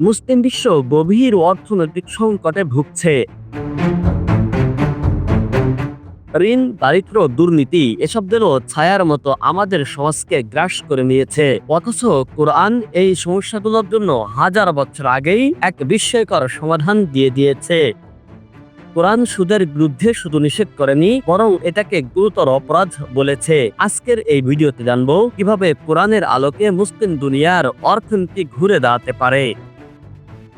মুসলিম বিশ্ব গভীর অর্থনৈতিক সংকটে ভুগছে। ঋণ, দারিদ্র, দুর্নীতি এসবদেরও ছায়ার মতো আমাদের সমাজকে গ্রাস করে নিয়েছে। অথচ কোরআন এই সমস্যাগুলোর জন্য হাজার বছর আগেই এক বিস্ময়কর সমাধান দিয়ে দিয়েছে। কোরআন সুদের বিরুদ্ধে শুধু নিষেধ করেনি, বরং এটাকে গুরুতর অপরাধ বলেছে। আজকের এই ভিডিওতে জানব কীভাবে কোরআনের আলোকে মুসলিম দুনিয়ার অর্থনীতি ঘুরে দাঁড়াতে পারে।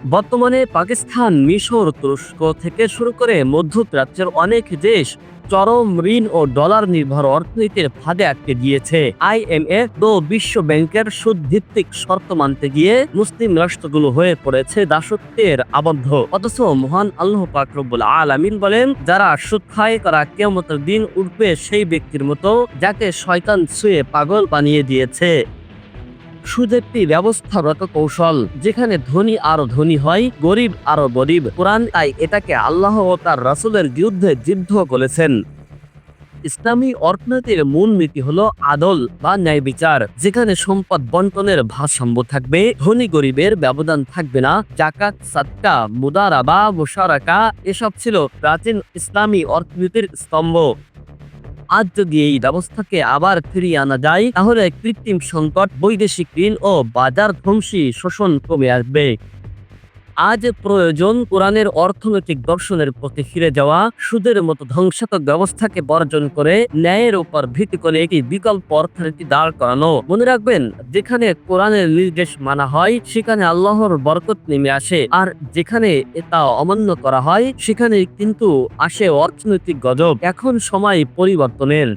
বর্তমানে পাকিস্তান মিশর, তুরস্ক থেকে শুরু করে মধ্যপ্রাচ্যের অনেক দেশ চরম ঋণ ও ডলার নির্ভর অর্থনীতির ফাঁদে আটকে গিয়েছে আইএমএফ ও বিশ্ব ব্যাংকের সুদ ভিত্তিক শর্ত মানতে গিয়ে মুসলিম রাষ্ট্রগুলো হয়ে পড়েছে দাসত্বের আবদ্ধ। অথচ মহান আল্লাহ পাক রব্বুল আলামিন বলেন, যারা সুদ খায়, তারা কেমতের দিন উঠবে সেই ব্যক্তির মতো যাকে শয়তান ছুঁয়ে পাগল বানিয়ে দিয়েছে। সুদ একটি ব্যবস্থাগত কৌশল, যেখানে ধনী আরও ধনী হয়, গরিব আরও গরিব। কোরআন তাই এটাকে আল্লাহ ও তার রাসূলের বিরুদ্ধে যুদ্ধ করেছেন। ইসলামী অর্থনীতির মূল নীতি হলো আদল বা ন্যায় বিচার, যেখানে সম্পদ বন্টনের ভারসাম্য থাকবে, ধনী গরিবের ব্যবধান থাকবে না, জাকাত সাতকা মুদারাবা, মুশারাকা, এসব ছিল প্রাচীন ইসলামী অর্থনীতির স্তম্ভ। আজ যদি এই ব্যবস্থাকে আবার ফিরিয়ে আনা যায়, তাহলে কৃত্রিম সংকট, বৈদেশিক ঋণ ও বাজার ধ্বংসী শোষণ কমে আসবে। আজ প্রয়োজন কোরআনের অর্থনৈতিক দর্শনের প্রতি ফিরে যাওয়া, সুদের মতো ধ্বংসাত্মক ব্যবস্থাকে বর্জন করে ন্যায়ের উপর ভিত্তি করে একটি বিকল্প অর্থনীতি দাঁড় করানো। মনে রাখবেন, যেখানে কোরআনের নির্দেশ মানা হয়, সেখানে আল্লাহর বরকত নেমে আসে। আর যেখানে তা অমান্য করা হয় সেখানে কিন্তু আসে অর্থনৈতিক গজব। এখন সময় পরিবর্তনের।